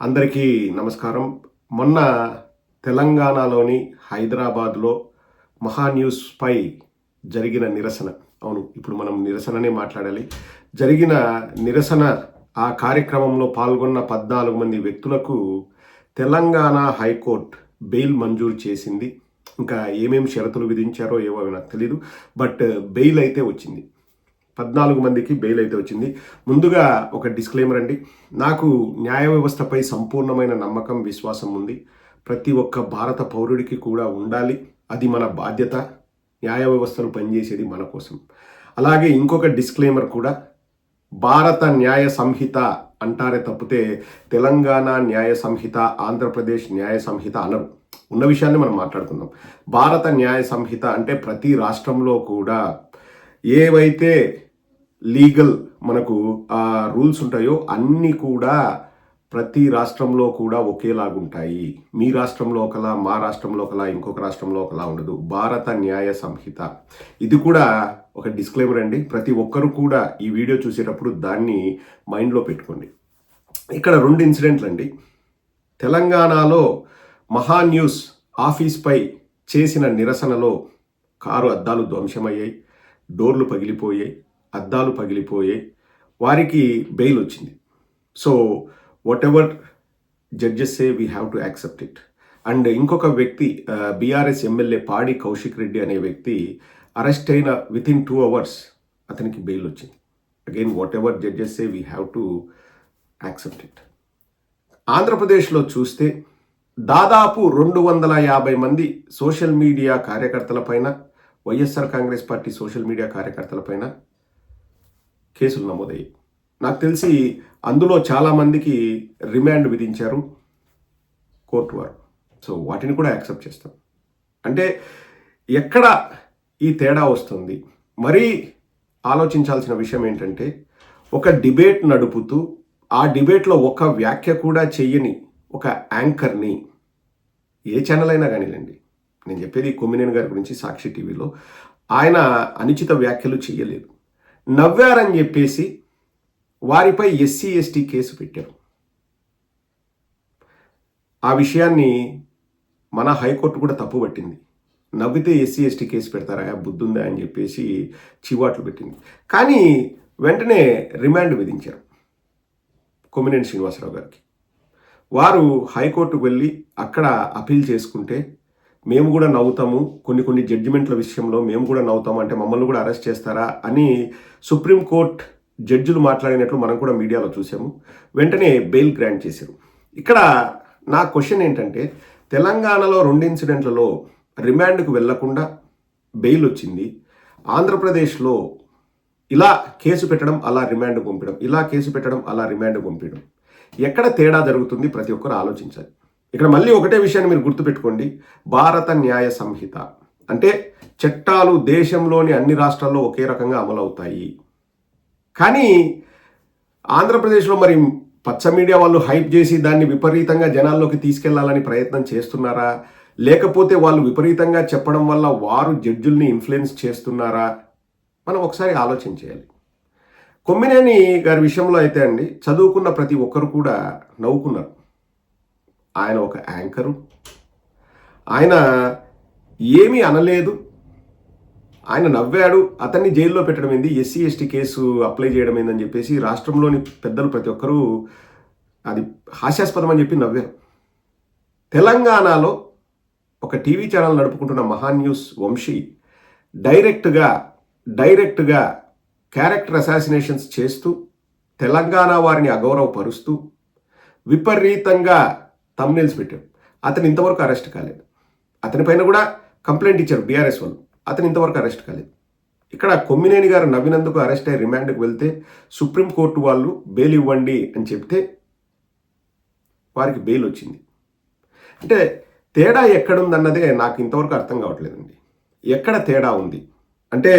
అందరికీ నమస్కారం. మొన్న తెలంగాణలోని హైదరాబాద్లో మహాన్యూస్పై జరిగిన నిరసన. అవును ఇప్పుడు మనం నిరసననే మాట్లాడాలి. జరిగిన నిరసన ఆ కార్యక్రమంలో పాల్గొన్న పద్నాలుగు మంది వ్యక్తులకు తెలంగాణ హైకోర్టు బెయిల్ మంజూరు చేసింది. ఇంకా ఏమేమి షరతులు విధించారో ఏవో నాకు తెలియదు బట్ బెయిల్ అయితే వచ్చింది. పద్నాలుగు మందికి బెయిల్ అయితే వచ్చింది. ముందుగా ఒక డిస్క్లైమర్ అండి. నాకు న్యాయ వ్యవస్థపై సంపూర్ణమైన నమ్మకం విశ్వాసం ఉంది. ప్రతి ఒక్క భారత పౌరుడికి కూడా ఉండాలి. అది మన బాధ్యత. న్యాయ వ్యవస్థలు పనిచేసేది మన కోసం. అలాగే ఇంకొక డిస్క్లైమర్ కూడా. భారత న్యాయ సంహిత అంటారే తప్పితే తెలంగాణ న్యాయ సంహిత ఆంధ్రప్రదేశ్ న్యాయ సంహిత అనరు. ఉన్న విషయాన్ని మనం మాట్లాడుకుందాం. భారత న్యాయ సంహిత అంటే ప్రతి రాష్ట్రంలో కూడా ఏవైతే లీగల్ మనకు ఆ రూల్స్ ఉంటాయో అన్నీ కూడా ప్రతి రాష్ట్రంలో కూడా ఒకేలాగుంటాయి. మీ రాష్ట్రంలో ఒకలా మా రాష్ట్రంలో ఒకలా ఇంకొక రాష్ట్రంలో ఒకలా ఉండదు. భారత న్యాయ సంహిత. ఇది కూడా ఒక డిస్క్లైమర్ అండి. ప్రతి ఒక్కరు కూడా ఈ వీడియో చూసేటప్పుడు దాన్ని మైండ్లో పెట్టుకోండి. ఇక్కడ రెండు ఇన్సిడెంట్లు అండి తెలంగాణలో మహా న్యూస్ ఆఫీస్పై చేసిన నిరసనలో కారు అద్దాలు ధ్వంసమయ్యాయి. డోర్లు పగిలిపోయాయి. అద్దాలు పగిలిపోయాయి వారికి బెయిల్ వచ్చింది. So whatever judges say we have to accept it and ఇంకొక వ్యక్తి బీఆర్ఎస్ ఎమ్మెల్యే పాడి కౌశిక్ రెడ్డి అనే వ్యక్తి అరెస్ట్ అయిన విత్ ఇన్ టూ అవర్స్ అతనికి బెయిల్ వచ్చింది. Again whatever judges say we have to accept it ఆంధ్రప్రదేశ్లో చూస్తే దాదాపు రెండు వందల యాభై మంది social media కార్యకర్తలపైన YSR Congress party social media కార్యకర్తలపైన కేసులు నమోదయ్యాయి. నాకు తెలిసి అందులో చాలామందికి రిమాండ్ విధించారు కోర్టు వారు. సో వాటిని కూడా యాక్సెప్ట్ చేస్తాం. అంటే ఎక్కడ ఈ తేడా వస్తుంది? మరీ ఆలోచించాల్సిన విషయం ఏంటంటే ఒక డిబేట్ నడుపుతూ ఆ డిబేట్లో ఒక వ్యాఖ్య కూడా చెయ్యని ఒక యాంకర్ని ఏ ఛానల్ అయినా కానివ్వండి నేను చెప్పేది కొమ్మినేని గారి గురించి సాక్షి టీవీలో ఆయన అనుచిత వ్యాఖ్యలు చేయలేదు. నవ్వారని చెప్పేసి వారిపై ఎస్సీ ఎస్టీ కేసు పెట్టారు. ఆ విషయాన్ని మన హైకోర్టు కూడా తప్పు పట్టింది. నవ్వితే ఎస్సీ ఎస్టీ కేసు పెడతారా? బుద్ధుందా అని చెప్పేసి చివాట్లు పెట్టింది. కానీ వెంటనే రిమాండ్ విధించారు కొమ్మినేని శ్రీనివాసరావు గారికి. వారు హైకోర్టుకు వెళ్ళి అక్కడ అపీల్ చేసుకుంటే మేము కూడా నవ్వుతాము. కొన్ని కొన్ని జడ్జిమెంట్ల విషయంలో మేము కూడా నవ్వుతాము. అంటే మమ్మల్ని కూడా అరెస్ట్ చేస్తారా అని సుప్రీంకోర్టు జడ్జిలు మాట్లాడినట్లు మనం కూడా మీడియాలో చూసాము. వెంటనే బెయిల్ గ్రాంట్ చేశారు. ఇక్కడ నా క్వశ్చన్ ఏంటంటే తెలంగాణలో రెండు ఇన్సిడెంట్లలో రిమాండ్కు వెళ్ళకుండా బెయిల్ వచ్చింది. ఆంధ్రప్రదేశ్లో ఇలా కేసు పెట్టడం అలా రిమాండ్ పంపడం ఇలా కేసు పెట్టడం అలా రిమాండ్ పంపించడం ఎక్కడ తేడా జరుగుతుంది? ప్రతి ఒక్కరు ఆలోచించాలి. ఇక్కడ మళ్ళీ ఒకటే విషయాన్ని మీరు గుర్తుపెట్టుకోండి. భారత న్యాయ సంహిత. అంటే చట్టాలు దేశంలోని అన్ని రాష్ట్రాల్లో ఒకే రకంగా అమలవుతాయి కానీ ఆంధ్రప్రదేశ్లో మరి పచ్చ మీడియా వాళ్ళు హైప్ చేసి దాన్ని విపరీతంగా జనాల్లోకి తీసుకెళ్ళాలని ప్రయత్నం చేస్తున్నారా? లేకపోతే వాళ్ళు విపరీతంగా చెప్పడం వల్ల వారు జడ్జుల్ని ఇన్ఫ్లుయెన్స్ చేస్తున్నారా? మనం ఒకసారి ఆలోచన చేయాలి. కొమ్మినేని గారి విషయంలో అయితే అండి చదువుకున్న ప్రతి ఒక్కరు కూడా నవ్వుకున్నారు. ఆయన ఒక యాంకరు. ఆయన ఏమీ అనలేదు. ఆయన నవ్వాడు. అతన్ని జైల్లో పెట్టడం ఏంది? ఎస్సీ ఎస్టీ కేసు అప్లై చేయడం ఏందని చెప్పేసి రాష్ట్రంలోని పెద్దలు ప్రతి ఒక్కరూ అది హాస్యాస్పదం అని చెప్పి నవ్వారు. తెలంగాణలో ఒక టీవీ ఛానల్ నడుపుకుంటున్న మహాన్ న్యూస్ వంశీ డైరెక్ట్గా డైరెక్ట్గా క్యారెక్టర్ అసాసినేషన్స్ చేస్తూ తెలంగాణ వారిని అగౌరవపరుస్తూ విపరీతంగా తమ్నేల్స్ పెట్టాడు. అతను ఇంతవరకు అరెస్ట్ కాలేదు. అతని పైన కూడా కంప్లైంట్ ఇచ్చారు బీఆర్ఎస్ వాళ్ళు. అతను ఇంతవరకు అరెస్ట్ కాలేదు. ఇక్కడ కొమ్మినేని గారు నవ్వినందుకు అరెస్ట్ అయ్యి రిమాండ్కి వెళ్తే సుప్రీంకోర్టు వాళ్ళు బెయిల్ ఇవ్వండి అని చెప్తే వారికి బెయిల్ వచ్చింది. అంటే తేడా ఎక్కడుందన్నదే నాకు ఇంతవరకు అర్థం కావట్లేదండి. ఎక్కడ తేడా ఉంది? అంటే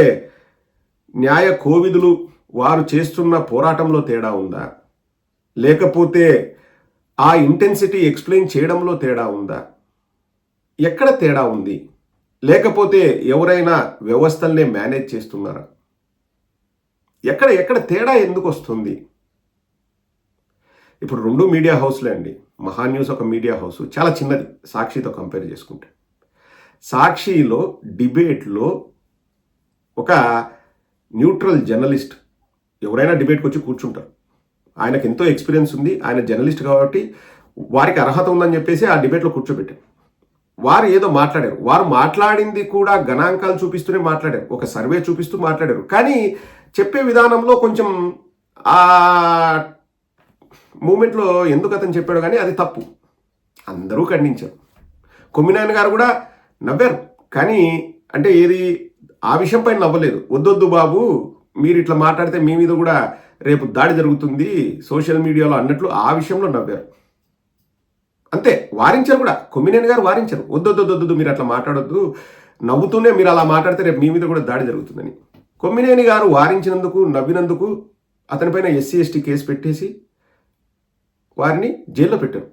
న్యాయ కోవిదులు వారు చేస్తున్న పోరాటంలో తేడా ఉందా? లేకపోతే ఆ ఇంటెన్సిటీ ఎక్స్ప్లెయిన్ చేయడంలో తేడా ఉందా? ఎక్కడ తేడా ఉంది? లేకపోతే ఎవరైనా వ్యవస్థల్నే మేనేజ్ చేస్తున్నారా? ఎక్కడ ఎక్కడ తేడా ఎందుకు వస్తుంది? ఇప్పుడు రెండు మీడియా హౌస్లే అండి. మహా న్యూస్ ఒక మీడియా హౌస్ చాలా చిన్నది. సాక్షితో కంపేర్ చేసుకుంటే. సాక్షిలో డిబేట్లో ఒక న్యూట్రల్ జర్నలిస్ట్ ఎవరైనా డిబేట్కి వచ్చి కూర్చుంటారు. ఆయనకు ఎంతో ఎక్స్పీరియన్స్ ఉంది. ఆయన జర్నలిస్ట్ కాబట్టి వారికి అర్హత ఉందని చెప్పేసి ఆ డిబేట్లో కూర్చోబెట్టారు. వారు ఏదో మాట్లాడారు. వారు మాట్లాడింది కూడా గణాంకాలు చూపిస్తూనే మాట్లాడారు. ఒక సర్వే చూపిస్తూ మాట్లాడారు. కానీ చెప్పే విధానంలో కొంచెం ఆ మూమెంట్లో ఎందుకు అతను చెప్పాడు కానీ అది తప్పు. అందరూ ఖండించారు. కొమ్మినాయన గారు కూడా నవ్వారు. కానీ అంటే ఏది ఆ విషయం పైన నవ్వలేదు. వద్దొద్దు బాబు మీరు ఇట్లా మాట్లాడితే మీ మీద కూడా రేపు దాడి జరుగుతుంది సోషల్ మీడియాలో అన్నట్లు ఆ విషయంలో నవ్వారు. అంతే వారించారు కూడా. కొమ్మినేని గారు వారించారు. వద్దొద్దొద్దొద్దు మీరు అట్లా మాట్లాడొద్దు. నవ్వుతూనే మీరు అలా మాట్లాడితే రేపు మీ మీద కూడా దాడి జరుగుతుందని. కొమ్మినేని గారు వారించినందుకు నవ్వినందుకు అతనిపైన ఎస్సీ ఎస్టీ కేసు పెట్టేసి వారిని జైల్లో పెట్టారు.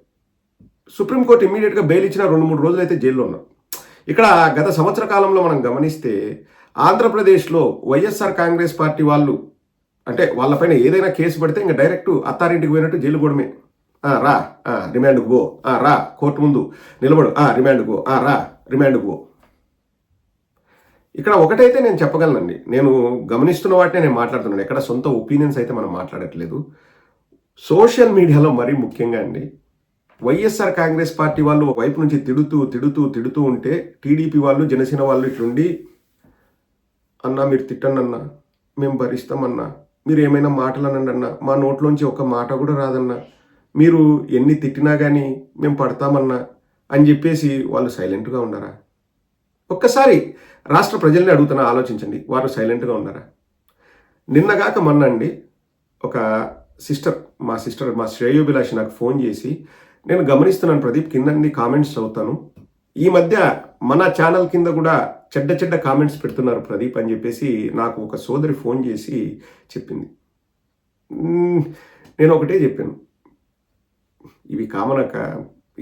సుప్రీంకోర్టు ఇమ్మీడియట్గా బెయిల్ ఇచ్చిన రెండు మూడు రోజులు అయితే జైల్లో ఉన్నారు ఇక్కడ గత సంవత్సర కాలంలో మనం గమనిస్తే ఆంధ్రప్రదేశ్లో వైఎస్ఆర్ కాంగ్రెస్ పార్టీ వాళ్ళు అంటే వాళ్ళపైన ఏదైనా కేసు పడితే ఇంకా డైరెక్ట్ అత్తారింటికి పోయినట్టు జైలు కూడమే రా రిమాండ్ గో రా కోర్టు ముందు నిలబడు. ఆ, రిమాండ్ గో రా రిమాండ్ గో ఇక్కడ ఒకటైతే నేను చెప్పగలనండి. నేను గమనిస్తున్న వాటినే నేను మాట్లాడుతున్నాను. ఎక్కడ సొంత ఒపీనియన్స్ అయితే మనం మాట్లాడట్లేదు. సోషల్ మీడియాలో మరీ ముఖ్యంగా అండి వైఎస్ఆర్ కాంగ్రెస్ పార్టీ వాళ్ళు వైపు నుంచి తిడుతూ తిడుతూ తిడుతూ ఉంటే టీడీపీ వాళ్ళు జనసేన వాళ్ళు ఇట్లుండి అన్నా మీరు తిట్టండి మేము భరిస్తామన్నా మీరు ఏమైనా మాటలు అనండి మా నోట్లోంచి ఒక మాట కూడా రాదన్నా మీరు ఎన్ని తిట్టినా కానీ మేము పడతామన్నా అని చెప్పేసి వాళ్ళు సైలెంట్గా ఉన్నారా? ఒక్కసారి రాష్ట్ర ప్రజల్ని అడుగుతున్నా ఆలోచించండి వారు సైలెంట్గా ఉన్నారా? నిన్నగాక మొన్న అండి ఒక సిస్టర్ మా సిస్టర్ మా శ్రేయోభిలాషి నాకు ఫోన్ చేసి నేను గమనిస్తున్నాను ప్రదీప్ కింద కామెంట్స్ చదువుతాను. ఈ మధ్య మన ఛానల్ కింద కూడా చెడ్డ చెడ్డ కామెంట్స్ పెడుతున్నారు ప్రదీప్ అని చెప్పేసి నాకు ఒక సోదరి ఫోన్ చేసి చెప్పింది. నేను ఒకటే చెప్పాను. ఇవి కామనక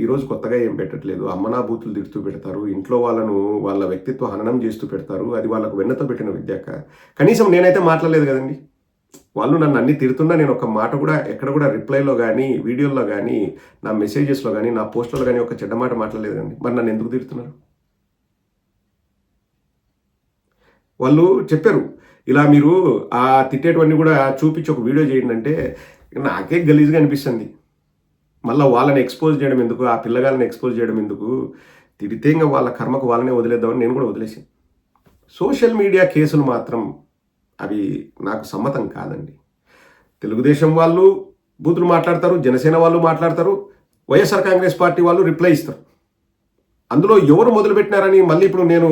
ఈరోజు కొత్తగా ఏం పెట్టట్లేదు. అమ్మనా బూతులు తిడుతూ పెడతారు. ఇంట్లో వాళ్ళను వాళ్ళ వ్యక్తిత్వ హననం చేస్తూ పెడతారు. అది వాళ్ళకు వెన్నతో పెట్టిన విద్యాక కనీసం నేనైతే మాట్లాడలేదు కదండి. వాళ్ళు నన్ను అన్ని తిడుతున్నా నేను ఒక మాట కూడా ఎక్కడ కూడా రిప్లైలో కానీ వీడియోలో కానీ నా మెసేజెస్లో కానీ నా పోస్టులో కానీ ఒక చెడ్డ మాట మాట్లాడలేదండి మరి నన్ను ఎందుకు తిడుతున్నారు? వాళ్ళు చెప్పారు. ఇలా మీరు ఆ తిట్టేటివన్నీ కూడా చూపించి ఒక వీడియో చేయండి అంటే నాకే గలీజ్గా అనిపిస్తుంది. మళ్ళీ వాళ్ళని ఎక్స్పోజ్ చేయడం ఎందుకు? ఆ పిల్లగాళ్ళని ఎక్స్పోజ్ చేయడం ఎందుకు? తిడితే ఇంకా వాళ్ళ కర్మకు వాళ్ళనే వదిలేద్దామని నేను కూడా వదిలేసాను సోషల్ మీడియా కేసులు మాత్రం అవి నాకు సమ్మతం కాదండి. తెలుగుదేశం వాళ్ళు బూతులు మాట్లాడతారు జనసేన వాళ్ళు మాట్లాడతారు వైఎస్ఆర్ కాంగ్రెస్ పార్టీ వాళ్ళు రిప్లై ఇస్తారు. అందులో ఎవరు మొదలుపెట్టినారని మళ్ళీ ఇప్పుడు నేను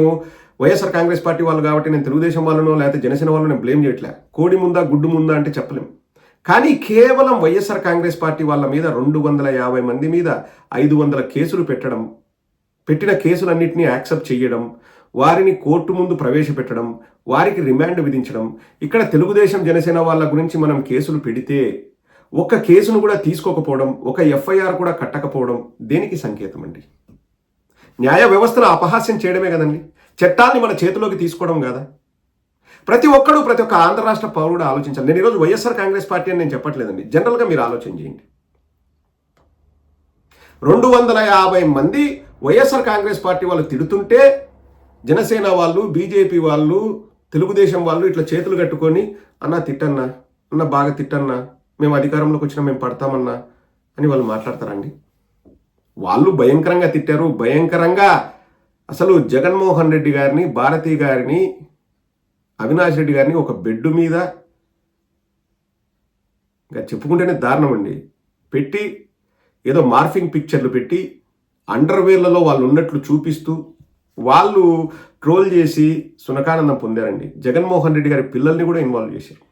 వైఎస్ఆర్ కాంగ్రెస్ పార్టీ వాళ్ళు కాబట్టి నేను తెలుగుదేశం వాళ్ళనో లేకపోతే జనసేన వాళ్ళను నేను బ్లేమ్ చేయట్లే. కోడి ముందా గుడ్డు ముందా అంటే చెప్పలేం. కానీ కేవలం వైఎస్ఆర్ కాంగ్రెస్ పార్టీ వాళ్ళ మీద రెండు వందల యాభై మంది మీద ఐదు వందల కేసులు పెట్టడం పెట్టిన కేసులన్నింటినీ యాక్సెప్ట్ చేయడం వారిని కోర్టు ముందు ప్రవేశపెట్టడం వారికి రిమాండ్ విధించడం. ఇక్కడ తెలుగుదేశం జనసేన వాళ్ళ గురించి మనం కేసులు పెడితే ఒక్క కేసును కూడా తీసుకోకపోవడం ఒక ఎఫ్ఐఆర్ కూడా కట్టకపోవడం దేనికి సంకేతం అండి? న్యాయ వ్యవస్థను అపహాస్యం చేయడమే కదండి. చట్టాన్ని మన చేతిలోకి తీసుకోవడం కదా? ప్రతి ఒక్కడు ప్రతి ఒక్క ఆంధ్ర రాష్ట్ర పౌరుడు ఆలోచించాలి. నేను ఈరోజు వైఎస్ఆర్ కాంగ్రెస్ పార్టీ అని నేను చెప్పట్లేదండి. జనరల్గా మీరు ఆలోచన చేయండి. రెండు వందల యాభై మంది వైఎస్ఆర్ కాంగ్రెస్ పార్టీ వాళ్ళు తిడుతుంటే జనసేన వాళ్ళు బీజేపీ వాళ్ళు తెలుగుదేశం వాళ్ళు ఇట్లా చేతులు కట్టుకొని అన్న తిట్టన్నా అన్న బాగా తిట్టన్నా మేము అధికారంలోకి వచ్చినా మేము పడతామన్నా అని వాళ్ళు మాట్లాడతారండి వాళ్ళు భయంకరంగా తిట్టారు. భయంకరంగా అసలు జగన్మోహన్ రెడ్డి గారిని భారతి గారిని అవినాష్ రెడ్డి గారిని ఒక బెడ్ మీద ఇంకా చెప్పుకుంటేనే దారుణం అండి. పెట్టి ఏదో మార్ఫింగ్ పిక్చర్లు పెట్టి అండర్వేర్లలో వాళ్ళు ఉన్నట్లు చూపిస్తూ వాళ్ళు ట్రోల్ చేసి సునకానందం పొందారండి. జగన్మోహన్ రెడ్డి గారి పిల్లల్ని కూడా ఇన్వాల్వ్ చేశారు.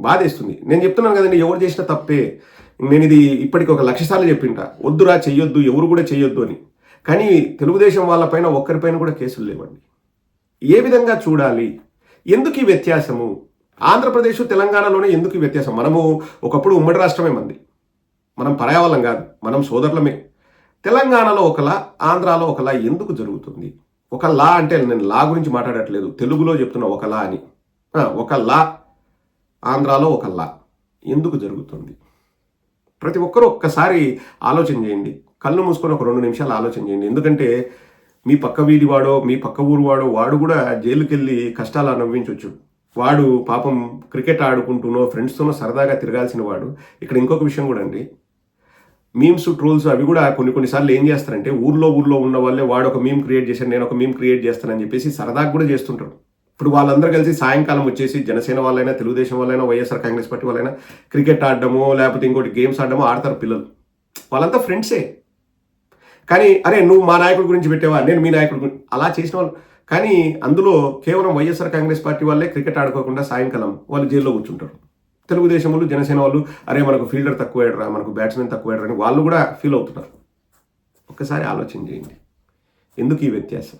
బాధేస్తుంది. నేను చెప్తున్నాను కదండి ఎవరు చేసిన తప్పే. నేను ఇది ఇప్పటికి ఒక లక్ష సార్లు చెప్పింటా. వద్దురా చెయ్యొద్దు ఎవరు కూడా చెయ్యొద్దు అని. కానీ తెలుగుదేశం వాళ్ళపైన ఒక్కరిపైన కూడా కేసులు లేవండి. ఏ విధంగా చూడాలి? ఎందుకు ఈ వ్యత్యాసము? ఆంధ్రప్రదేశ్ తెలంగాణలోనే ఎందుకు ఈ వ్యత్యాసం? మనము ఒకప్పుడు ఉమ్మడి రాష్ట్రమే మంది. మనం పరాయవాళ్ళం కాదు. మనం సోదరులమే. తెలంగాణలో ఒకలా ఆంధ్రాలో ఒకలా ఎందుకు జరుగుతుంది? ఒక లా అంటే నేను లా గురించి మాట్లాడట్లేదు. తెలుగులో చెప్తున్నా ఒక లా అని. ఒక లా ఆంధ్రాలో ఒక లా ఎందుకు జరుగుతుంది? ప్రతి ఒక్కరూ ఒక్కసారి ఆలోచన చేయండి. కళ్ళు మూసుకొని ఒక రెండు నిమిషాలు ఆలోచన చేయండి. ఎందుకంటే మీ పక్క వీధి వాడో మీ పక్క ఊరు వాడో వాడు కూడా జైలుకి వెళ్ళి కష్టాలు అనుభవించవచ్చు వాడు పాపం క్రికెట్ ఆడుకుంటూనో ఫ్రెండ్స్తోనో సరదాగా తిరగాల్సిన వాడు. ఇక్కడ ఇంకొక విషయం కూడా అండి. మీమ్స్ ట్రోల్స్ అవి కూడా కొన్ని కొన్నిసార్లు ఏం చేస్తారంటే ఊర్లో ఊర్లో ఉన్న వాళ్ళే వాడు ఒక మీమ్ క్రియేట్ చేశాను నేను ఒక మీమ్ క్రియేట్ చేస్తానని చెప్పేసి సరదాగా కూడా చేస్తుంటారు. ఇప్పుడు వాళ్ళందరూ కలిసి సాయంకాలం వచ్చేసి జనసేన వాళ్ళైనా తెలుగుదేశం వాళ్ళైనా వైఎస్ఆర్ కాంగ్రెస్ పార్టీ వాళ్ళైనా క్రికెట్ ఆడడము లేకపోతే ఇంకోటి గేమ్స్ ఆడడము ఆడతారు పిల్లలు. వాళ్ళంతా ఫ్రెండ్సే కానీ అరే నువ్వు మా నాయకుడి గురించి పెట్టావా? నేను మీ నాయకుడి గురించి అలా చేసిన వాళ్ళు. కానీ అందులో కేవలం వైఎస్ఆర్ కాంగ్రెస్ పార్టీ వాళ్ళే క్రికెట్ ఆడుకోకుండా సాయంకాలం వాళ్ళు జైల్లో కూర్చుంటారు. తెలుగుదేశం వాళ్ళు జనసేన వాళ్ళు అరే మనకు ఫీల్డర్ తక్కువ వేయడరా మనకు బ్యాట్స్మెన్ తక్కువ వేయడరా అని వాళ్ళు కూడా ఫీల్ అవుతున్నారు. ఒక్కసారి ఆలోచన చేయండి. ఎందుకు ఈ వ్యత్యాసం?